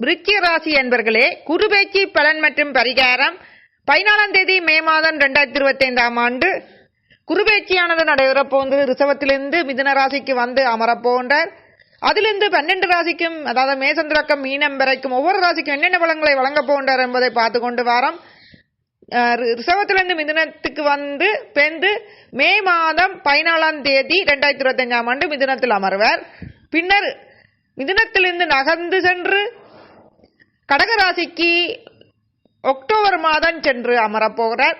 விருச்சிக ராசி என்பர்களே குருபேச்சி பலன் மற்றும் பரிகாரம் பதினாலாம் தேதி மே மாதம் ரெண்டாயிரத்தி இருபத்தி ஐந்தாம் ஆண்டு குருபேச்சியானது நடைபெறப் போகிறது ரிசவத்திலிருந்து மிதுன ராசிக்கு வந்து அமரப்போன்றார் அதிலிருந்து பன்னெண்டு ராசிக்கும் அதாவது மேசந்திரக்கம் மீனம் வரைக்கும் ஒவ்வொரு ராசிக்கும் என்னென்ன வளங்களை வழங்கப் போன்றார் என்பதை பார்த்து கொண்டு வாரம். ரிசவத்திலிருந்து மிதுனத்துக்கு வந்து பெந்து மே மாதம் பதினாலாம் தேதி ரெண்டாயிரத்தி இருபத்தஞ்சாம் ஆண்டு மிதுனத்தில் அமர்வார். பின்னர் மிதுனத்திலிருந்து நகர்ந்து சென்று கடகராசிக்கு அக்டோபர் மாதம் சென்று அமரப்போகிறார்.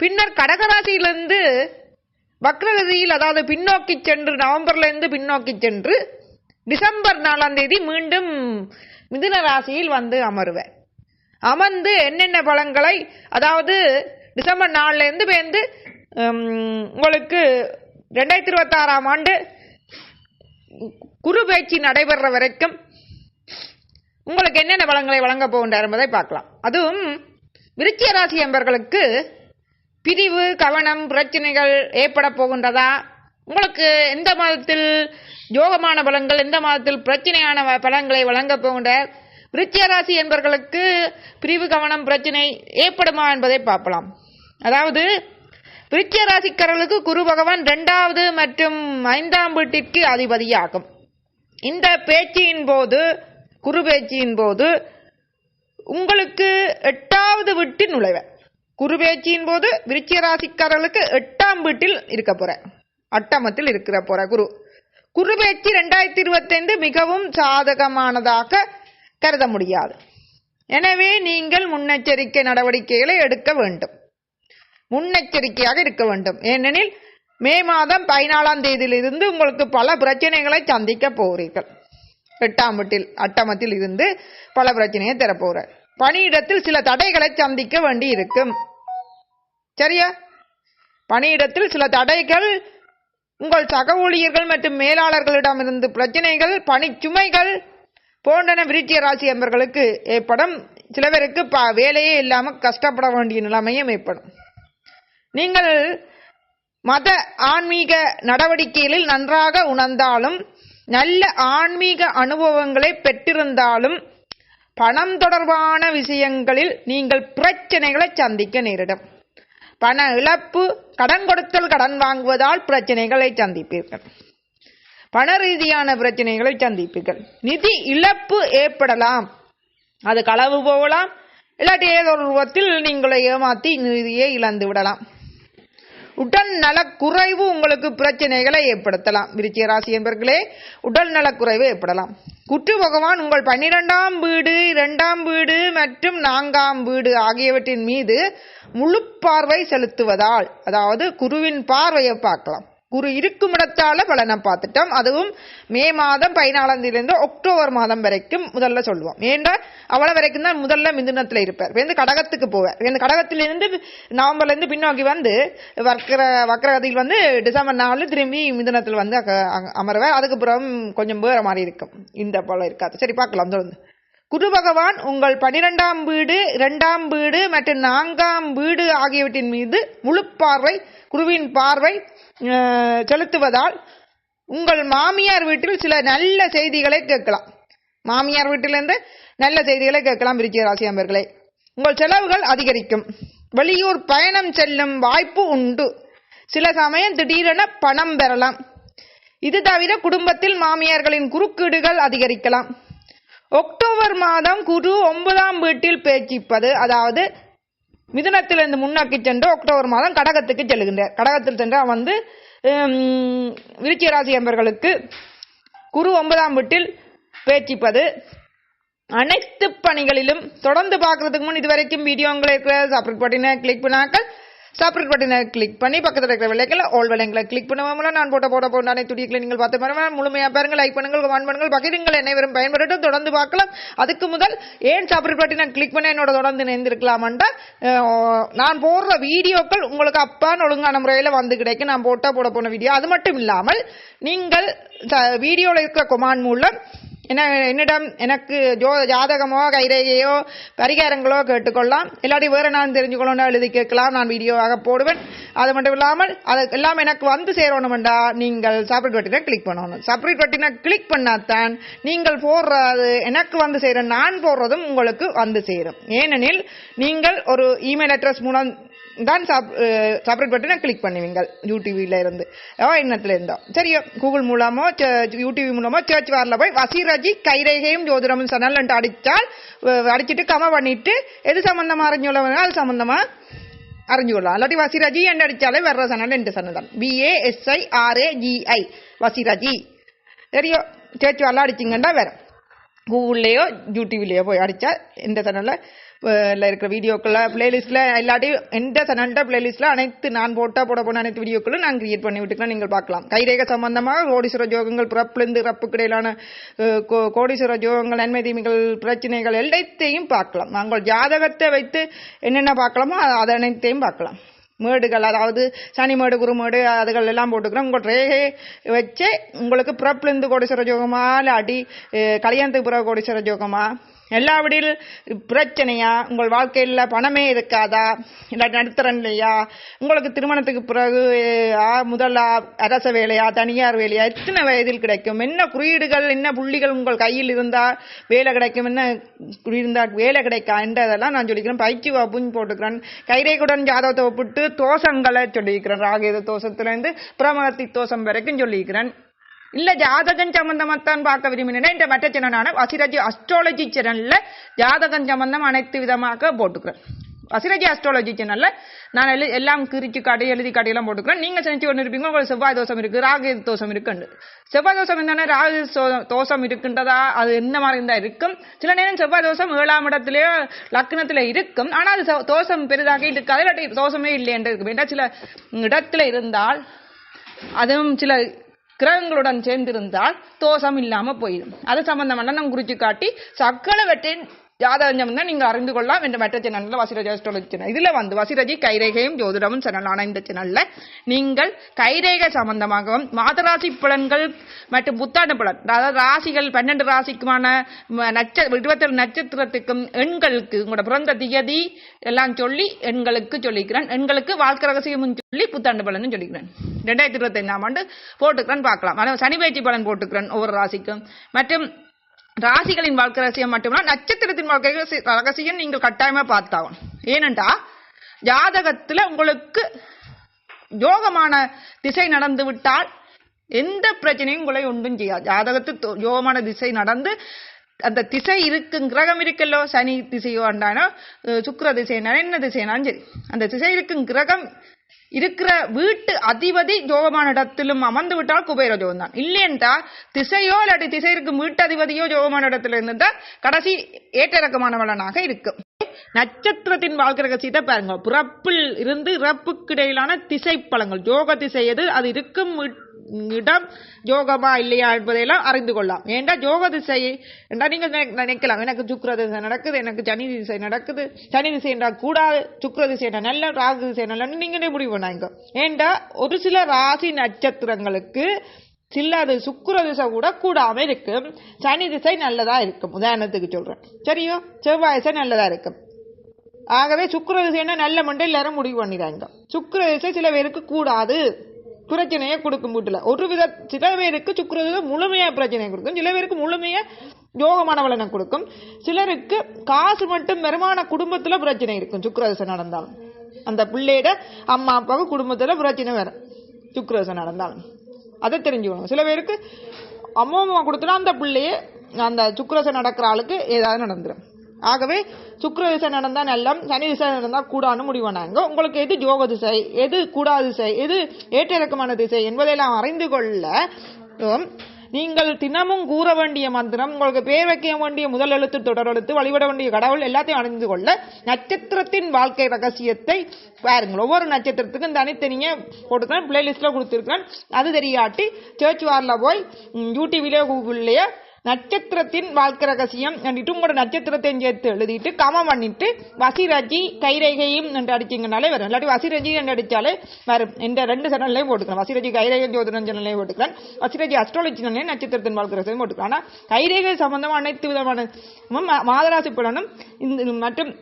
பின்னர் கடகராசியிலிருந்து வக்ரகதியில் அதாவது பின்னோக்கி சென்று நவம்பர்லேருந்து பின்னோக்கி சென்று டிசம்பர் நாலாம் தேதி மீண்டும் மிதுன ராசியில் வந்து அமருவேன் அமர்ந்து என்னென்ன பழங்களை அதாவது டிசம்பர் நாலுலேருந்து பேர்ந்து உங்களுக்கு ரெண்டாயிரத்தி இருபத்தாறாம் ஆண்டு குரு பேச்சு நடைபெற வரைக்கும் உங்களுக்கு என்னென்ன பலன்களை வழங்க போகின்றார் என்பதை பார்க்கலாம். அதுவும் விருச்சிய ராசி என்பர்களுக்கு பிரிவு கவனம் பிரச்சனைகள் ஏற்பட போகின்றதா? உங்களுக்கு எந்த மாதத்தில் யோகமான பலங்கள் எந்த மாதத்தில் பிரச்சனையான வ- வழங்க போகின்ற விருச்சிய ராசி என்பவர்களுக்கு பிரிவு கவனம் பிரச்சனை ஏற்படுமா என்பதை பார்க்கலாம். அதாவது விருச்சிய ராசிக்காரர்களுக்கு குரு பகவான் இரண்டாவது மற்றும் ஐந்தாம் வீட்டிற்கு அதிபதியாகும். இந்த பேச்சின் போது குரு பேச்சியின் போது உங்களுக்கு எட்டாவது வீட்டில் நுழைவேன். குரு பேச்சியின் போது விருச்சிய ராசிக்காரர்களுக்கு எட்டாம் வீட்டில் இருக்க போற அட்டமத்தில் இருக்கிற போற குரு. குருபேச்சி ரெண்டாயிரத்தி இருபத்தைந்து மிகவும் சாதகமானதாக கருத முடியாது. எனவே நீங்கள் முன்னெச்சரிக்கை நடவடிக்கைகளை எடுக்க வேண்டும். முன்னெச்சரிக்கையாக இருக்க வேண்டும். ஏனெனில் மே மாதம் பதினாலாம் தேதியிலிருந்து உங்களுக்கு பல பிரச்சனைகளை சந்திக்க போகிறீர்கள். எட்டாம்ட்டில் அட்டமத்தில் இருந்து பல பிரச்சனையை தரப்போற பணியிடத்தில் சில தடைகளை சந்திக்க வேண்டி இருக்கும் சரியா? பணியிடத்தில் சில தடைகள் உங்கள் சக ஊழியர்கள் மற்றும் மேலாளர்களிடமிருந்து பிரச்சனைகள் பணிச்சுமைகள் போன்றன விருச்சிய ராசி என்பவர்களுக்கு ஏற்படும். சில பேருக்கு ப வேலையே இல்லாமல் கஷ்டப்பட வேண்டிய நிலைமையும் ஏற்படும். நீங்கள் மத ஆன்மீக நடவடிக்கைகளில் நன்றாக உணர்ந்தாலும் நல்ல ஆன்மீக அனுபவங்களை பெற்றிருந்தாலும் பணம் தொடர்பான விஷயங்களில் நீங்கள் பிரச்சனைகளை சந்திக்க நேரிடும். பண இழப்பு கடன் கொடுத்தல் கடன் வாங்குவதால் பிரச்சனைகளை சந்திப்பீர்கள். பண ரீதியான பிரச்சனைகளை சந்திப்பீர்கள். நிதி இழப்பு ஏற்படலாம். அது களவு போகலாம். இல்லாட்டி ஏதோ ஒரு ரூபத்தில் நீங்களை ஏமாத்தி நிதியை இழந்து விடலாம். உடல் நலக்குறைவு உங்களுக்கு பிரச்சனைகளை ஏற்படுத்தலாம். விருச்சிக ராசி என்பர்களே உடல் நலக்குறைவு ஏற்படலாம். குற்று பகவான் உங்கள் பன்னிரெண்டாம் வீடு இரண்டாம் வீடு மற்றும் நான்காம் வீடு ஆகியவற்றின் மீது முழு பார்வை செலுத்துவதால் அதாவது குருவின் பார்வையை பார்க்கலாம். குரு இருக்கும் இடத்தால பலனை பார்த்துட்டோம். அதுவும் மே மாதம் பதினாலாம் தேதியிலிருந்து அக்டோபர் மாதம் வரைக்கும் முதல்ல சொல்லுவோம். ஏண்டா? அவ்வளோ வரைக்கும் தான் முதல்ல மிதுனத்தில் இருப்பார். வந்து கடகத்துக்கு போவார். இந்த கடகத்திலிருந்து நவம்பர்லேருந்து பின்னோக்கி வந்து வக்கர வக்கரகத்தில் வந்து டிசம்பர் நாலு திரும்பி மிதுனத்தில் வந்து அக- அமருவார். அதுக்கப்புறம் கொஞ்சம் வேறு மாதிரி இருக்கும். இந்த போல இருக்காது. சரி பார்க்கலாம். தொடர்ந்து குரு பகவான் உங்கள் பனிரெண்டாம் வீடு இரண்டாம் வீடு மற்றும் நான்காம் வீடு ஆகியவற்றின் மீது முழு பார்வை குருவின் பார்வை செலுத்துவதால் உங்கள் மாமியார் வீட்டில் சில நல்ல செய்திகளை கேட்கலாம். மாமியார் வீட்டிலிருந்து நல்ல செய்திகளை கேட்கலாம் விருச்சிக ராசி அன்பர்களே. உங்கள் செலவுகள் அதிகரிக்கும். வெளியூர் பயணம் செல்லும் வாய்ப்பு உண்டு. சில சமயம் திடீரென பணம் பெறலாம். இது தவிர குடும்பத்தில் மாமியார்களின் குறுக்கீடுகள் அதிகரிக்கலாம். அக்டோபர் மாதம் குரு ஒன்பதாம் வீட்டில் பேச்சிப்பது அதாவது மிதுனத்திலிருந்து முன்னோக்கி சென்று அக்டோபர் மாதம் கடகத்துக்கு செல்கின்றார். கடகத்தில் சென்றால் வந்து விருச்சிய விருச்சிக ராசி என்பவர்களுக்கு குரு ஒன்பதாம் வீட்டில் பேச்சிப்பது. அனைத்து பணிகளிலும் தொடர்ந்து பார்க்கறதுக்கு முன் இதுவரைக்கும் வீடியோங்களை இருக்கிற சப்ஸ்கிரைப் பட்டினை கிளிக் பண்ணாக்கள் சப்ரேட் பட்டினை கிளிக் பண்ணி பக்கத்தில் இருக்கிற விலைகளை ஆல் விலைங்களை கிளிக் பண்ணுவோம் நான் போட்ட போட போட அனைத்து துடிகளை நீங்கள் பார்த்து பாருங்கள் முழுமையாக பாருங்க லைக் பண்ணுங்கள் கமெண்ட் பண்ணுங்கள் பகிருங்கள். அனைவரும் பயன்படுத்தும் தொடர்ந்து பார்க்கலாம். அதுக்கு முதல் ஏன் சப்ரேட் பட்டினை கிளிக் பண்ண என்னோட தொடர்ந்து இணைந்திருக்கலாமண்டா நான் போடுற வீடியோக்கள் உங்களுக்கு அப்பான்னு ஒழுங்கான முறையில் வந்து கிடைக்கும். நான் போட்டால் போட போன வீடியோ. அது மட்டும் இல்லாமல் நீங்கள் வீடியோவில் இருக்கிற கொமான் மூலம் என்ன என்னிடம் எனக்கு ஜோ ஜாதகமோ கைரேகையோ பரிகாரங்களோ கேட்டுக்கொள்ளலாம். இல்லாட்டி வேறு நான் தெரிஞ்சுக்கொள்ளணும் எழுதி கேட்கலாம். நான் வீடியோவாக போடுவேன். அது மட்டும் இல்லாமல் அது எல்லாம் எனக்கு வந்து சேரணுமெண்டா நீங்கள் செப்பரேட் பட்டினை கிளிக் பண்ணணும். செப்பரேட் பட்டினை கிளிக் பண்ணாதான் நீங்கள் போடுறது எனக்கு வந்து சேரும் நான் போடுறதும் உங்களுக்கு வந்து சேரும். ஏனெனில் நீங்கள் ஒரு இமெயில் அட்ரஸ் மூலம் தான் சாப் சப்ரேட் பட்டனை கிளிக் பண்ணுவீங்க. யூடிவியில் இருந்து. எண்ணத்தில் இருந்தோம் சரியோ கூகுள் மூலமோ யூடிவி மூலமோ சர்ச் வாரில் போய் வசீரஜி கைரேகையும் ஜோதிடமும் சனல் அடித்தால் அடிச்சுட்டு அடிச்சிட்டு கம பண்ணிட்டு எது சம்பந்தமா அறிஞ்சுள்ள அது சம்மந்தமாக அறிஞ்சு அறிஞ்சுகொள்ளலாம் இல்லாட்டி வசீரஜி என்ன அடித்தாலே வர்ற சனல் என்ற சனல் தான் பிஏஎஸ்ஐ ஆர்ஏஜிஐ வசிராஜி. சரியோ? சர்ச் வாரில் அடிச்சிங்கன்னா வேறு. கூகுள்லேயோ யூடியூப்லேயோ போய் அடித்தா இந்த சேனலில் இருக்கிற வீடியோக்களை பிளேலிஸ்ட்டில் எல்லாத்தையும் எந்த சேனல்கிட்ட பிளேலிஸ்ட்டில் அனைத்து நான் போட்டால் போட போன அனைத்து வீடியோக்களும் நான் கிரியேட் பண்ணி விட்டுக்கலாம் நீங்கள் பார்க்கலாம். கைரேக சம்பந்தமாக கோடீஸ்வர ஜோகங்கள் பிறப்புலேருந்து இறப்புக்கு இடையிலான கோ- கோடீஸ்வர ஜோகங்கள் நன்மை தீமைகள் பிரச்சனைகள் எல்லாத்தையும் பார்க்கலாம். நாங்கள் ஜாதகத்தை வைத்து என்னென்ன பார்க்கலாமோ அதை அனைத்தையும் பார்க்கலாம். மேடுகள் அதாவது சனி மேடு குருமேடு அதுகள் எல்லாம் போட்டுக்கிறோம். உங்கள் ரேகை வச்சு உங்களுக்கு பிறப்புலேருந்து கோடீஸ்வர ஜோகமா இல்லை அடி கல்யாணத்துக்கு பிறகு கோடீஸ்வர ஜோகமா? எல்லாவிடில் பிரச்சனையா? உங்கள் வாழ்க்கையில் பணமே இருக்காதா? இல்லாட்டி நடுத்தரன் இல்லையா உங்களுக்கு திருமணத்துக்கு பிறகு முதலா அரச வேலையா தனியார் வேலையா? எத்தனை வயதில் கிடைக்கும்? என்ன குறியீடுகள் என்ன புள்ளிகள் உங்கள் கையில் இருந்தால் வேலை கிடைக்கும்? என்ன இருந்தால் வேலை கிடைக்கா? என்றதெல்லாம் நான் சொல்லிக்கிறேன். பயிற்சி வகுப்புன்னு போட்டுக்கிறேன். கைரேகுடன் ஜாதகத்தை ஒப்பிட்டு தோஷங்களை சொல்லியிருக்கிறேன் ராகேத தோஷத்துலேருந்து பிரமகத்தி தோஷம் வரைக்கும் சொல்லியிருக்கிறேன் இல்ல ஜாதகம் சம்பந்தமாத்தான் பார்க்க விரும்பினேன் இந்த மற்ற சேனலான வசிரஜி அஸ்ட்ராலஜி சேனல்ல ஜாதகம் சம்பந்தம் அனைத்து விதமாக போட்டுக்கிறேன் வசிரஜி அஸ்ட்ராலஜி சேனல்ல நான் எழு- எல்லாம் கிரிச்சு காட்டி எழுதி காட்டி எல்லாம் போட்டுக்கிறேன் நீங்க செஞ்சு ஒன்று இருப்பீங்க உங்களுக்கு செவ்வாய் தோஷம் இருக்கு ராகு தோஷம் இருக்குண்டு செவ்வாய் தோஷம் இருந்தானே ராகு சோ- தோஷம் இருக்குன்றதா அது என்ன மாதிரி இருந்தா இருக்கும் சில நேரம் செவ்வாய் தோஷம் ஏழாம் இடத்துலயோ லக்னத்துல இருக்கும் ஆனா அது தோஷம் பெரிதாக இருக்காது இல்லாட்டி தோஷமே இல்லையென்று இருக்கும் ஏன்னா சில இடத்துல இருந்தால் அதுவும் சில கிரகங்களுடன் சேர்ந்திருந்தால் தோஷம் இல்லாம போயிடும். அது சம்பந்தமான நம் குறிச்சு காட்டி சக்கலவற்றின் ஜாதகம் தான் நீங்க அறிந்து கொள்ளலாம் என்ற மற்ற சேனல்ல வசிராஜா அஸ்ட்ராலஜி சேனல். இதுல வந்து வசிரஜி கைரேகையும் ஜோதிடமும் சேனலான இந்த சேனல்ல. நீங்கள் கைரேகை சம்பந்தமாகவும் மாதராசி பலன்கள் மற்றும் புத்தாண்டு பலன் அதாவது ராசிகள் பன்னெண்டு ராசிக்குமான நட்ச இருபத்தேழு நட்சத்திரத்துக்கும் எண்களுக்கு உங்களோட பிறந்த தியதி எல்லாம் சொல்லி எண்களுக்கு சொல்லிக்கிறேன். எண்களுக்கு வாழ்க்கை ரகசியமும் சொல்லி புத்தாண்டு பலனும் சொல்லிக்கிறேன். ரெண்டாயிரத்தி இருபத்தைந்தாம் ஆண்டு போட்டுக்கிறேன் பார்க்கலாம். ஆனால் சனி பயிற்சி பலன் போட்டுக்கிறேன் ஒவ்வொரு ராசிக்கும். மற்றும் ராசிகளின் வாழ்க்கை ரகசியம் மட்டுமல்ல நட்சத்திரத்தின் வாழ்க்கை ரகசியம் நீங்கள் கட்டாயமா பார்த்தாகணும். ஏனென்றா ஜாதகத்துல உங்களுக்கு யோகமான திசை நடந்து விட்டால் எந்த பிரச்சனையும் உங்களை ஒன்றும் செய்யாது. ஜாதகத்து யோகமான திசை நடந்து அந்த திசை இருக்கு கிரகம் இருக்கல்லோ சனி திசையோ அண்டானோ சுக்கர சுக்கிர திசைனாலும் என்ன திசைனாலும் சரி. அந்த திசை இருக்கும் கிரகம் இருக்கிற வீட்டு அதிபதி ஜோகமான இடத்திலும் அமர்ந்து விட்டால் குபேர யோகம் தான். இல்லையென்றா திசையோ இல்லாட்டி திசை இருக்கும் வீட்டு அதிபதியோ ஜோகமான இடத்துல இருந்தால் கடைசி ஏற்றிறக்கமானவளனாக இருக்கும். நட்சத்திரத்தின் வாழ்க்கை ரகசியத்தை பாருங்க. பிறப்பில் இருந்து இறப்புக்கு இடையிலான திசை பழங்கள் ஜோக திசை எது? அது இருக்கும் இ- இடம் யோகமா இல்லையா என்பதையெல்லாம் அறிந்து கொள்ளலாம். ஏண்டா யோக திசை? என்றா நீங்கள் நினைக்கலாம் எனக்கு சுக்கர திசை நடக்குது எனக்கு சனி திசை நடக்குது. சனி திசை என்றால் கூடாது சுக்கர திசை என்றால் நல்ல ராகு திசை நல்லன்னு நீங்களே முடிவு பண்ணாங்க ஏண்டா ஒரு சில ராசி நட்சத்திரங்களுக்கு சில்லாது சுக்கர திசை கூட கூடாமல் இருக்கும் சனி திசை நல்லதாக இருக்கும். உதாரணத்துக்கு சொல்கிறேன் சரியோ? செவ்வாய் திசை நல்லதாக இருக்கும். ஆகவே சுக்கர திசைன்னா நல்ல மண்டை எல்லாரும் முடிவு பண்ணிடுறாங்க சுக்கர திசை சில பேருக்கு கூடாது. பிரச்சனையை கொடுக்கும் வீட்டில். ஒரு வித சில பேருக்கு சுக்கிர முழுமையாக பிரச்சனையை கொடுக்கும். சில பேருக்கு முழுமையாக யோகமான பலனை கொடுக்கும். சிலருக்கு காசு மட்டும் வருமான குடும்பத்தில் பிரச்சனை இருக்கும். சுக்கிர நடந்தாலும். அந்த பிள்ளையிட அம்மா அப்பாவுக்கு குடும்பத்தில் பிரச்சனை வரும். சுக்கிர நடந்தாலும். அதை தெரிஞ்சுக்கணும். சில பேருக்கு அம்மா அம்மா கொடுத்தனா அந்த பிள்ளையே அந்த சுக்கிரசை நடக்கிற ஆளுக்கு ஏதாவது நடந்துடும் ஆகவே சுக்கர திசை நடந்தால் நல்லம் சனி திசை நடந்தால் கூடான்னு முடிவானாங்க உங்களுக்கு எது யோக திசை எது கூடா திசை எது ஏற்ற இறக்கமான திசை என்பதையெல்லாம் அறிந்து கொள்ள நீங்கள் தினமும் கூற வேண்டிய மந்திரம் உங்களுக்கு பேர் வைக்க வேண்டிய முதல் எழுத்து தொடர் எழுத்து வழிபட வேண்டிய கடவுள் எல்லாத்தையும் அறிந்து கொள்ள நட்சத்திரத்தின் வாழ்க்கை ரகசியத்தை பாருங்கள். ஒவ்வொரு நட்சத்திரத்துக்கும் தனித்தனியாக போட்டுக்கிறேன் பிளேலிஸ்ட்டில் கொடுத்துருக்கேன் அது தெரியாட்டி சர்ச் வாரில் போய் யூடியூப்லேயோ கூகுள்லேயோ நட்சத்திரத்தின் வாழ்க்கை ரகசியம் அப்படின்ட்டு உங்களோட நட்சத்திரத்தையும் சேர்த்து எழுதிட்டு கமம் பண்ணிட்டு வசிரஜி கைரேகையும் என்று அடிச்சிங்கனாலே வரும். இல்லாட்டி வசிரஜி என்று அடித்தாலே வரும். இந்த ரெண்டு சேனல்லையும் போட்டுக்கிறேன் வசிரஜி கைரேகை ஜோதிடம் சேனல்லையும் போட்டுக்கிறேன் வசிரஜி அஸ்ட்ராலஜி சேனல்லையும் நட்சத்திரத்தின் வாழ்க்கை ரகசியம் போட்டுக்கிறேன் ஆனால் கைரேகை சம்பந்தமாக அனைத்து விதமான மாதராசி பலனும் இந்த மற்றும்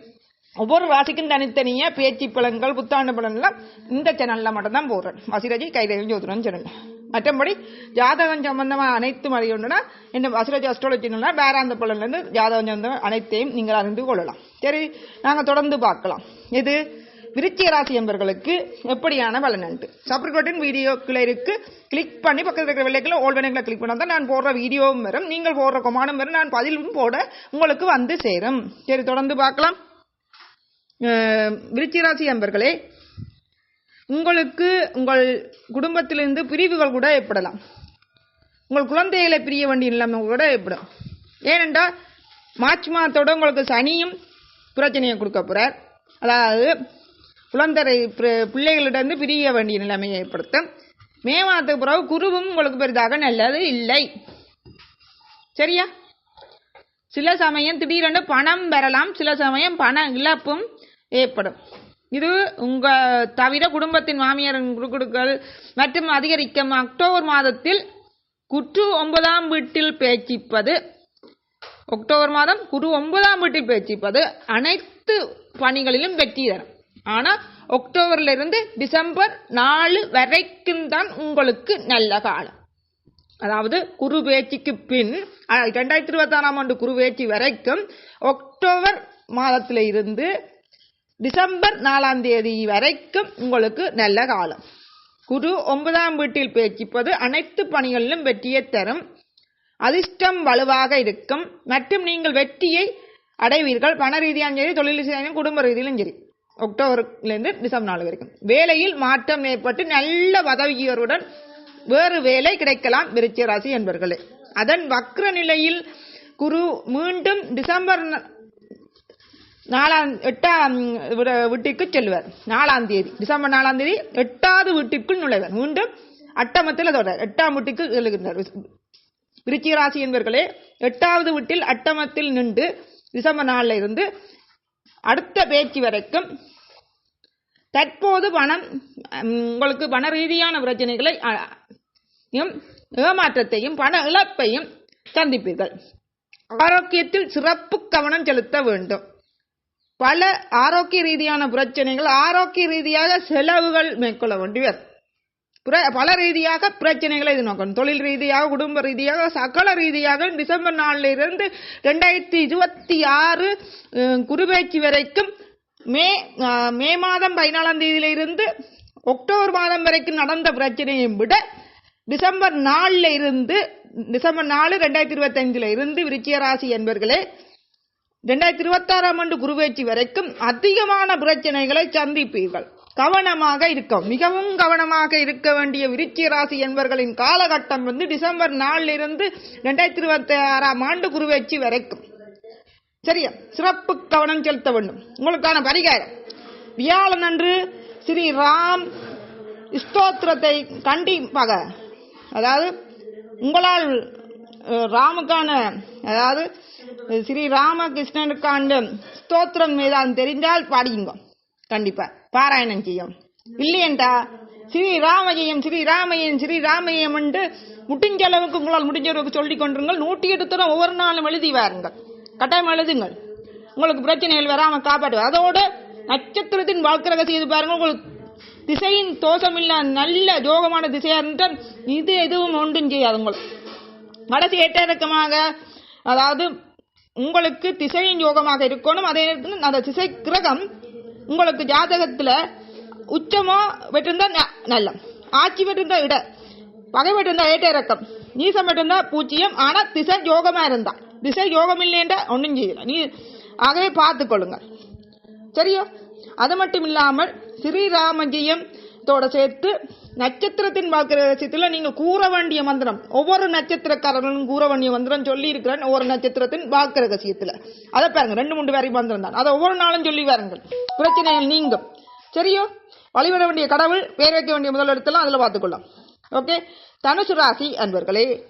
ஒவ்வொரு ராசிக்கும் தனித்தனியாக பேச்சு பலன்கள் புத்தாண்டு பலன்லாம் இந்த சேனலில் மட்டும்தான் போடுறேன். வசிரஜி கைரேகை ஜோதிடம் சேனல் மற்றபடி ஜாதகம் சம்பந்தமாக அனைத்தும் அறியணும்னா இந்த வசிரஜி அஸ்ட்ராலஜினா பேராந்த பலன்லேருந்து ஜாதகம் சம்பந்தம் அனைத்தையும் நீங்கள் அறிந்து கொள்ளலாம். சரி நாங்கள் தொடர்ந்து பார்க்கலாம். இது விருச்சிய ராசி என்பவர்களுக்கு எப்படியான பலன் சப்ரிகோட்டின் வீடியோக்குள்ள இருக்கு. கிளிக் பண்ணி பக்கத்தில் இருக்கிற வெள்ளைக்குள்ள ஓல் வெள்ளைகளை கிளிக் பண்ணால் தான் நான் போடுற வீடியோவும் வரும். நீங்கள் போடுற கொமானும் வரும். நான் பதிலும் போட உங்களுக்கு வந்து சேரும். சரி தொடர்ந்து பார்க்கலாம். விருச்சிராசி விருச்சிக அன்பர்களே உங்களுக்கு உங்கள் குடும்பத்திலிருந்து பிரிவுகள் கூட ஏற்படலாம். உங்கள் குழந்தைகளை பிரிய வேண்டிய நிலைமை கூட ஏற்படும். ஏனென்றால் மார்ச் மாதத்தோட உங்களுக்கு சனியும் பிரச்சனையை கொடுக்க போகிறார் அதாவது குழந்தை பி- பிள்ளைகளிடந்து பிரிய வேண்டிய நிலைமையை ஏற்படுத்தும். மே மாதத்துக்கு பிறகு குருவும் உங்களுக்கு பெரிதாக நல்லது இல்லை. சரியா? சில சமயம் திடீரென்று பணம் பெறலாம் சில சமயம் பண இழப்பும் ஏற்படும். இது உங்க தவிர குடும்பத்தின் மாமியாரின் குறுக்குடுக்கள் மற்றும் அதிகரிக்கும் அக்டோபர் மாதத்தில் குற்று ஒன்பதாம் வீட்டில் பேச்சிப்பது. அக்டோபர் மாதம் குரு ஒன்பதாம் வீட்டில் பேச்சிப்பது. அனைத்து பணிகளிலும் வெற்றி தரும். ஆனால் அக்டோபர்லேருந்து டிசம்பர் நாலு வரைக்கும் தான் உங்களுக்கு நல்ல காலம். அதாவது குரு பேச்சுக்கு பின் ரெண்டாயிரத்தி இருபத்தாறாம் ஆண்டு குரு பேச்சு வரைக்கும் அக்டோபர் மாதத்தில் இருந்து டிசம்பர் நாலாம் தேதி வரைக்கும் உங்களுக்கு நல்ல காலம். குரு ஒன்பதாம் வீட்டில் பேச்சிப்பது அனைத்து பணிகளிலும் வெற்றியை தரும். அதிர்ஷ்டம் வலுவாக இருக்கும். மற்றும் நீங்கள் வெற்றியை அடைவீர்கள். பண ரீதியான சரி தொழில் ரீதியாலும் குடும்ப ரீதியிலும் சரி. அக்டோபர்லேருந்து டிசம்பர் நாலு வரைக்கும். வேலையில் மாற்றம் ஏற்பட்டு நல்ல பதவியுடன் வேறு வேலை கிடைக்கலாம். விருச்சிக ராசி என்பர்களே. அதன் வக்ர நிலையில் குரு மீண்டும் டிசம்பர் ந- நாலாம் எட்டாம் விட- வீட்டிற்கு செல்வார் நாலாம் தேதி. டிசம்பர் நாலாம் தேதி எட்டாவது வீட்டிற்குள் நுழைவர். மீண்டும் அட்டமத்தில் தொடர் எட்டாம் வீட்டுக்கு செல்கின்றார் விருச்சிக ராசி என்பவர்களே எட்டாவது வீட்டில் அட்டமத்தில் நின்று டிசம்பர் நாளில் இருந்து அடுத்த பேச்சு வரைக்கும் தற்போது பணம் உங்களுக்கு பண ரீதியான பிரச்சனைகளை ஏமாற்றத்தையும் பண இழப்பையும் சந்திப்பீர்கள். ஆரோக்கியத்தில் சிறப்பு கவனம் செலுத்த வேண்டும். பல ஆரோக்கிய ரீதியான பிரச்சனைகள் ஆரோக்கிய ரீதியாக செலவுகள் மேற்கொள்ள வேண்டியவர் பல ரீதியாக பிரச்சனைகளை இது நோக்கணும் தொழில் ரீதியாக குடும்ப ரீதியாக சகல ரீதியாக டிசம்பர் நாளிலிருந்து இருந்து ரெண்டாயிரத்தி இருபத்தி ஆறு குருபேச்சு வரைக்கும் மே மே மாதம் பதினாலாம் தேதியிலிருந்து அக்டோபர் மாதம் வரைக்கும் நடந்த பிரச்சனையை விட டிசம்பர் நாளில் இருந்து டிசம்பர் நாலு ரெண்டாயிரத்தி இருபத்தஞ்சில் இருந்து விருச்சிய ராசி என்பர்களே ரெண்டாயிரத்தி இருபத்தாறாம் ஆண்டு குருவேச்சி வரைக்கும் அதிகமான பிரச்சனைகளை சந்திப்பீர்கள். கவனமாக இருக்கும் மிகவும் கவனமாக இருக்க வேண்டிய விருச்சிக ராசி என்பவர்களின் காலகட்டம் வந்து டிசம்பர் நாளிலிருந்து ரெண்டாயிரத்தி இருபத்தி ஆறாம் ஆண்டு குருவேச்சி வரைக்கும். சரியா? சிறப்பு கவனம் செலுத்த வேண்டும். உங்களுக்கான பரிகாரம். வியாழன் அன்று ஸ்ரீ ராம் ஸ்தோத்திரத்தை கண்டிப்பாக அதாவது உங்களால் ராமுக்கான அதாவது ஸ்ரீ ராமகிருஷ்ணனுக்கான ஸ்தோத்திரம் மீதான் தெரிந்தால் பாடியுங்க கண்டிப்பா பாராயணம் செய்யும் இல்லையண்டா? ஸ்ரீ ராமஜெயம் ஸ்ரீ ராமஜெயம் ஸ்ரீ ராமஜெயம் என்று முடிஞ்ச அளவுக்கு உங்களால் முடிஞ்ச அளவுக்கு சொல்லிக் கொண்டிருங்கள். நூற்றி எட்டு தூரம் ஒவ்வொரு நாளும் எழுதி வாருங்கள். கட்டாயம் எழுதுங்கள். உங்களுக்கு பிரச்சனைகள் வராம காப்பாற்று அதோடு நட்சத்திரத்தின் வாழ்க்கை செய்து பாருங்கள் உங்களுக்கு திசையின் தோஷம் இல்ல நல்ல ஜோகமான திசையா இருந்தால் இது எதுவும் ஒன்றும் செய்யாது உங்களுக்கு கடைசி ஏற்றடக்கமாக அதாவது உங்களுக்கு திசையின் யோகமாக இருக்கணும். அதே நேரத்தில் அந்த திசை கிரகம் உங்களுக்கு ஜாதகத்துல உச்சமாக பெற்றிருந்தா ந- நல்ல. ஆட்சி பெற்றிருந்தா இட. பகை பெற்றிருந்தா ஏற்ற இறக்கம் நீசம் பெற்றிருந்தா பூச்சியம். ஆனா திசை யோகமா இருந்தா. திசை யோகம் இல்லைன்ற ஒன்றும் செய்யல. நீ ஆகவே பார்த்துக்கொள்ளுங்க. சரியா? சரியோ அது மட்டும் இல்லாமல் ஸ்ரீராமஜியம் தோட சேர்த்து நட்சத்திரத்தின் பார்க்கிற விஷயத்துல நீங்க கூற வேண்டிய மந்திரம். ஒவ்வொரு நட்சத்திரக்காரர்களும் கூற வேண்டிய மந்திரம் சொல்லி இருக்கிறேன் ஒவ்வொரு நட்சத்திரத்தின் வாக்கு ரகசியத்துல அதை பாருங்க ரெண்டு மூன்று வரை மந்திரம் தான். அதை ஒவ்வொரு நாளும் சொல்லி வாருங்கள். பிரச்சனைகள் நீங்கும். சரியோ? வழிபட வேண்டிய கடவுள் பேர் வைக்க வேண்டிய முதல் இடத்துல அதுல பார்த்துக்கொள்ளலாம். ஓகே தனுசு ராசி அன்பர்களே